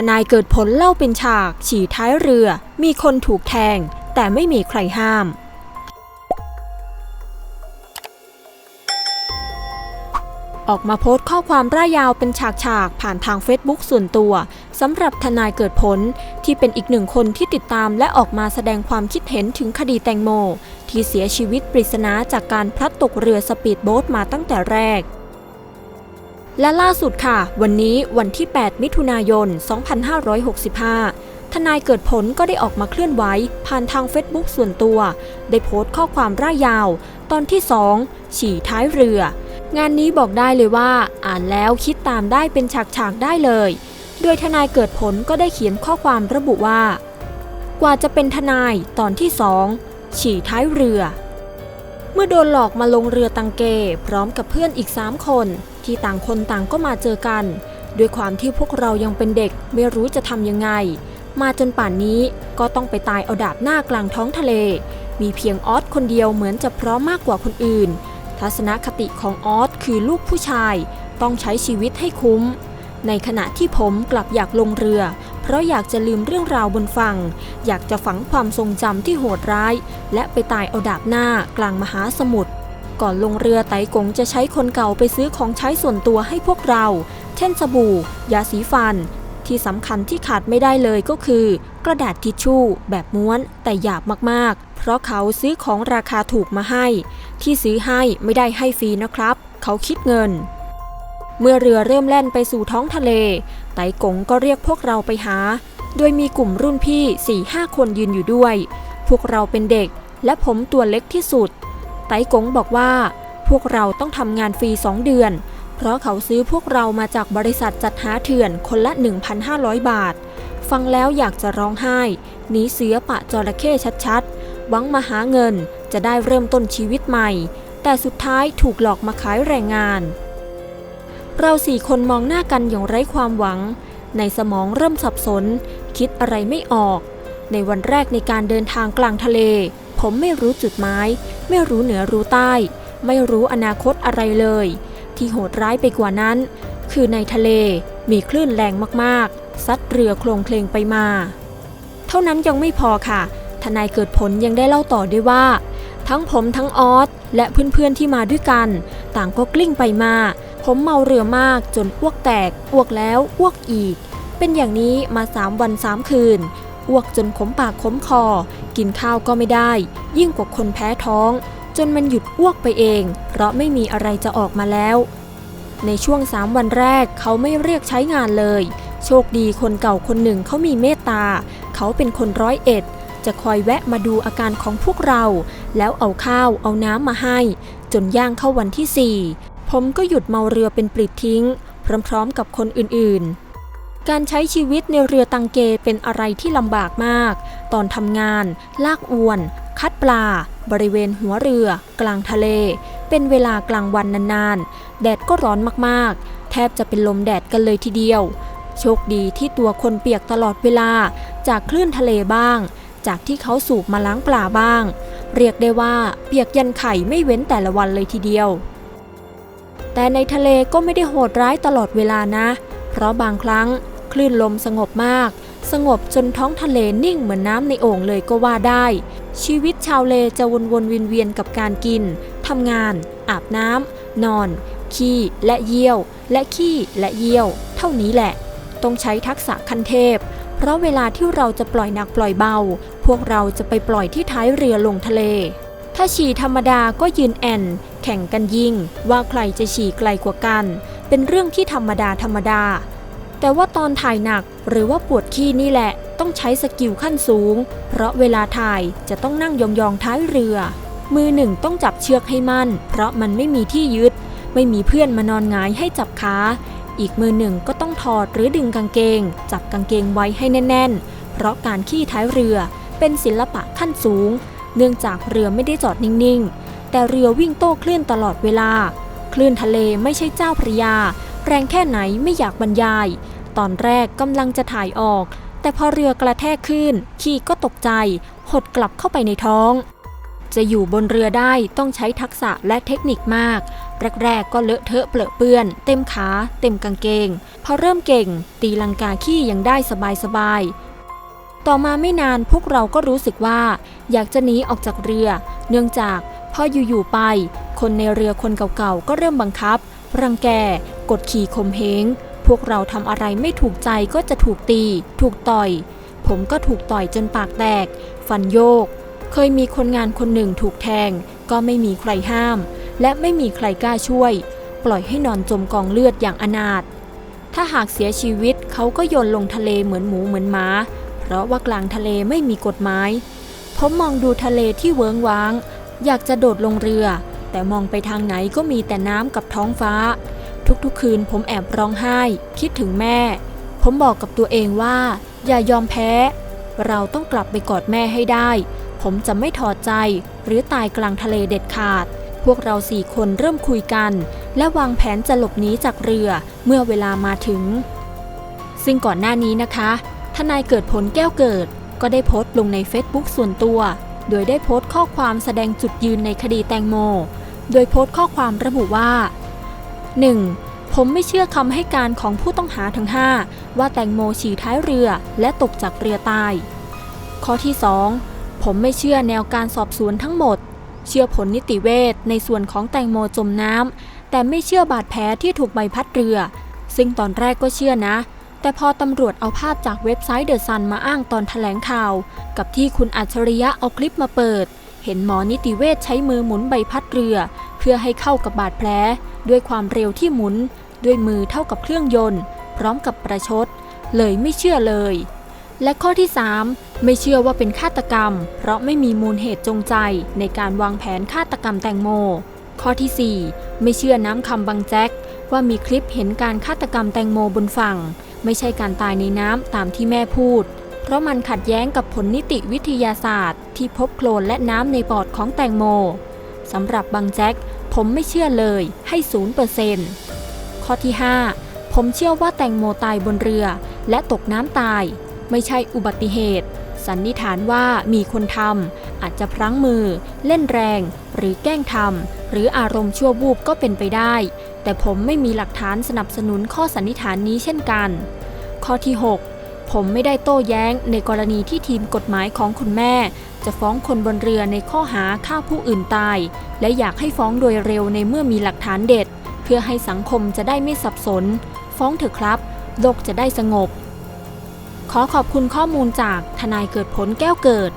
ทนายเกิดผลเล่าเป็นฉาก ฉี่ท้ายเรือ มีคนถูกแทง แต่ไม่มีใครห้าม ออกมาโพสต์ข้อความร่ายยาวเป็นฉากๆผ่านทาง Facebook ส่วนตัวสำหรับทนายเกิดผลที่เป็นอีกหนึ่งคนที่ติดตามและออกมาแสดงความคิดเห็นถึงคดีแตงโม ที่เสียชีวิตปริศนาจากการพลัดตกเรือสปีดโบ๊ทมาตั้งแต่แรก และล่าสุดค่ะ วันนี้วันที่ 8 มิถุนายน 2565 ทนายเกิดผลก็ได้ออกมาเคลื่อนไหวผ่านทาง Facebook ส่วนตัว ได้โพสต์ข้อความร่ายยาว ตอนที่ 2 ฉี่ท้ายเรือ งานนี้บอกได้เลยว่า อ่านแล้วคิดตามได้เป็นฉากๆได้เลย โดยทนายเกิดผลก็ได้เขียนข้อความระบุว่า กว่าจะเป็นทนายตอนที่สองฉี่ท้ายเรือ เมื่อโดนหลอกมาลงเรือตังเก พร้อมกับเพื่อนอีก 3 คน ที่ต่างคนต่างก็มาเจอกัน ด้วยความที่พวกเรายังเป็นเด็กไม่รู้จะทำยังไง มาจนป่านนี้ก็ต้องไปตายเอาดาบหน้ากลางท้องทะเล มีเพียงออสคนเดียวเหมือนจะพร้อมมากกว่าคนอื่น ทัศนคติของออสคือลูกผู้ชาย ต้องใช้ชีวิตให้คุ้ม ในขณะที่ผมกลับอยากลงเรือ เพราะอยากจะลืมเรื่องราวบนฝั่ง อยากจะฝังความทรงจำที่โหดร้าย และไปตายเอาดาบหน้ากลางมหาสมุทรก่อนลงเรือไต่กงจะใช้คนเก่าไปซื้อของใช้ส่วนตัวให้พวกเรา เช่นสบู่ ยาสีฟัน ที่สำคัญที่ขาดไม่ได้เลยก็คือ กระดาษทิชชู่ แบบม้วนแต่หยาบมากๆ เพราะเขาซื้อของราคาถูกมาให้ ที่ซื้อให้ไม่ได้ให้ฟรีนะครับ เขาคิดเงิน เมื่อเรือเริ่มแล่นไปสู่ท้องทะเล ไต่กงก็เรียกพวกเราไปหา โดยมีกลุ่มรุ่นพี่4-5คนยืนอยู่ด้วย พวกเราเป็นเด็ก และผมตัวเล็กที่สุด ไต้กงบอกว่า พวกเราต้องทำงานฟรี2เดือน เพราะเขาซื้อพวกเรามาจากบริษัทจัดหาเถื่อนคนละ 1,500 บาท ฟังแล้วอยากจะร้องไห้หนีเสือปะจระเข้ชัดๆ หวังมาหาเงินจะได้เริ่มต้นชีวิตใหม่ แต่สุดท้ายถูกหลอกมาขายแรงงาน เราสี่คนมองหน้ากันอย่างไร้ความหวัง ในสมองเริ่มสับสน คิดอะไรไม่ออก ในวันแรกในการเดินทางกลางทะเล ผมไม่รู้จุดหมาย ไม่รู้เหนือรู้ใต้ ไม่รู้อนาคตอะไรเลย ที่โหดร้ายไปกว่านั้น คือในทะเลมีคลื่นแรงมากๆ ซัดเรือโคลงเคลงไปมา เท่านั้นยังไม่พอค่ะ ทนายเกิดผลยังได้เล่าต่อด้วยว่า ทั้งผมทั้งออสและเพื่อนๆที่มาด้วยกัน ต่างก็กลิ้งไปมา ผมเมาเรือมากจนอ้วกแตกอ้วกแล้วอ้วกอีก เป็นอย่างนี้มาสามวันสามคืนอ้วกจนขมปากขมคอ กินข้าวก็ไม่ได้ ยิ่งกว่าคนแพ้ท้อง จนมันหยุดอ้วกไปเอง เพราะไม่มีอะไรจะออกมาแล้ว ในช่วงสามวันแรกเขาไม่เรียกใช้งานเลย โชคดีคนเก่าคนหนึ่งเขามีเมตตา เขาเป็นคนร้อยเอ็ด จะคอยแวะมาดูอาการของพวกเรา แล้วเอาข้าวเอาน้ำมาให้ จนย่างเข้าวันที่สี่ ผมก็หยุดเมาเรือเป็นปลิดทิ้ง พร้อมๆกับคนอื่นๆ การใช้ชีวิตในเรือตังเกเป็นอะไรที่ลำบากมาก ตอนทำงาน ลากอวน คัดปลา บริเวณหัวเรือ กลางทะเล เป็นเวลากลางวันนานๆ แดดก็ร้อนมากๆ แทบจะเป็นลมแดดกันเลยทีเดียว โชคดีที่ตัวคนเปียกตลอดเวลา จากคลื่นทะเลบ้าง จากที่เขาสูบมาล้างปลาบ้าง เรียกได้ว่าเปียกยันไข่ไม่เว้นแต่ละวันเลยทีเดียว แต่ในทะเลก็ไม่ได้โหดร้ายตลอดเวลานะ เพราะบางครั้งคลื่นลมสงบมาก สงบจนท้องทะเลนิ่งเหมือนน้ำในโอ่งเลยก็ว่าได้ ชีวิตชาวเลจะวนๆเวียนๆกับการกินทำงาน อาบน้ำนอน ขี้และเยี่ยว และขี้และเยี่ยว เท่านี้แหละ ต้องใช้ทักษะขั้นเทพ เพราะเวลาที่เราจะปล่อยหนักปล่อยเบา พวกเราจะไปปล่อยที่ท้ายเรือลงทะเล ถ้าฉี่ธรรมดาก็ยืนแอน แข่งกันยิง ว่าใครจะฉี่ไกลกว่ากัน เป็นเรื่องที่ธรรมดาธรรมดา แต่ว่าตอนถ่ายหนักหรือว่าปวดขี้นี่แหละ ต้องใช้สกิลขั้นสูง เพราะเวลาถ่ายจะต้องนั่งยองๆท้ายเรือ มือหนึ่งต้องจับเชือกให้มั่น เพราะมันไม่มีที่ยึด ไม่มีเพื่อนมานอนงายให้จับขาอีกมือหนึ่งก็ต้องถอดหรือดึงกางเกง จับกางเกงไว้ให้แน่น ๆ เพราะการขี้ท้ายเรือเป็นศิลปะขั้นสูง เนื่องจากเรือไม่ได้จอดนิ่ง ๆ แต่เรือวิ่งโต้คลื่นตลอดเวลา คลื่นทะเลไม่ใช่เจ้าพระยา แรงแค่ไหนไม่อยากบรรยาย ตอนแรกกำลังจะถ่ายออก แต่พอเรือกระแทกขึ้นขี้ก็ตกใจ หดกลับเข้าไปในท้อง จะอยู่บนเรือได้ต้องใช้ทักษะและเทคนิคมากแรกๆก็เลอะเทอะเปลอะเปื้อน เต็มขา เต็มกางเกง พอเริ่มเก่ง ตีลังกาขี้ยังได้สบายๆต่อมาไม่นานพวกเราก็รู้สึกว่า อยากจะหนีออกจากเรือ เนื่องจาก พออยู่ๆไป คนในเรือคนเก่าๆ ก็เริ่มบังคับ รังแก กดขี่ข่มเหง พวกเราทำอะไรไม่ถูกใจก็จะถูกตี ถูกต่อย ผมก็ถูกต่อยจนปากแตก ฟันโยก เคยมีคนงานคนหนึ่งถูกแทง ก็ไม่มีใครห้าม และไม่มีใครกล้าช่วย ปล่อยให้นอนจมกองเลือดอย่างอนาถ ถ้าหากเสียชีวิตเขาก็โยนลงทะเลเหมือนหมูเหมือนหมา เพราะว่ากลางทะเลไม่มีกฎหมาย ผมมองดูทะเลที่เวิงว้าง อยากจะโดดลงเรือ แต่มองไปทางไหนก็มีแต่น้ำกับท้องฟ้า ทุกๆ คืนผมแอบร้องไห้ คิดถึงแม่ ผมบอกกับตัวเองว่า อย่ายอมแพ้ เราต้องกลับไปกอดแม่ให้ได้ ผมจะไม่ถอดใจหรือตายกลางทะเลเด็ดขาด พวกเราสี่คนเริ่มคุยกัน และวางแผนจะหลบหนีจากเรือเมื่อเวลามาถึง ซึ่งก่อนหน้านี้นะคะทนายเกิดผลแก้วเกิดก็ได้โพสต์ลงใน Facebook ส่วนตัว โดยได้โพสต์ข้อความแสดงจุดยืนในคดีแตงโม โดยโพสต์ข้อความระบุว่า 1. ผมไม่เชื่อคำให้การของผู้ต้องหาทั้ง 5 ว่าแตงโมฉี่ท้ายเรือและตกจากเรือตาย ข้อที่ 2 ผมไม่เชื่อแนวการสอบสวนทั้งหมด เชื่อผลนิติเวชในส่วนของแตงโมจมน้ำแต่ไม่เชื่อบาดแผลที่ถูกใบพัดเรือ ซึ่งตอนแรกก็เชื่อนะ แต่พอตำรวจเอาภาพจากเว็บไซต์เดอะซันมาอ้างตอนแถลงข่าว กับที่คุณอัจฉริยะเอาคลิปมาเปิด เห็นหมอนิติเวชใช้มือหมุนใบพัดเรือ เพื่อให้เข้ากับบาดแผล ด้วยความเร็วที่หมุน ด้วยมือเท่ากับเครื่องยนต์ พร้อมกับประชด เลยไม่เชื่อเลย และข้อที่ 3 ไม่เชื่อว่าเป็นฆาตกรรม เพราะไม่มีมูลเหตุจงใจในการวางแผนฆาตกรรมแตงโม ข้อที่ 4 ไม่เชื่อน้ำคำบังแจ็คว่ามีคลิปเห็นการฆาตกรรมแตงโมบนฝั่ง ไม่ใช่การตายในน้ำตามที่แม่พูด เพราะมันขัดแย้งกับผลนิติวิทยาศาสตร์ ที่พบโคลนและน้ำในปอดของแตงโมสำหรับบังแจ็คผมไม่เชื่อเลยให้ศูนย์เปอร์เซนต์ข้อที่ 5 ผมเชื่อว่าแตงโมตายบนเรือ และตกน้ำตาย ไม่ใช่อุบัติเหตุ สันนิษฐานว่ามีคนทำ อาจจะพลั้งมือ เล่นแรง หรือแกล้งทำหรืออารมณ์ชั่ววูบก็เป็นไปได้ แต่ผมไม่มีหลักฐานสนับสนุนข้อสันนิษฐานนี้เช่นกัน ข้อที่ 6 ผมไม่ได้โต้แย้งในกรณีที่ทีมกฎหมายของคุณแม่ จะฟ้องคนบนเรือในข้อหาฆ่าผู้อื่นตาย และอยากให้ฟ้องโดยเร็วในเมื่อมีหลักฐานเด็ด เพื่อให้สังคมจะได้ไม่สับสน ฟ้องเถอะครับโลกจะได้สงบขอขอบคุณข้อมูลจากทนายเกิดผลแก้วเกิด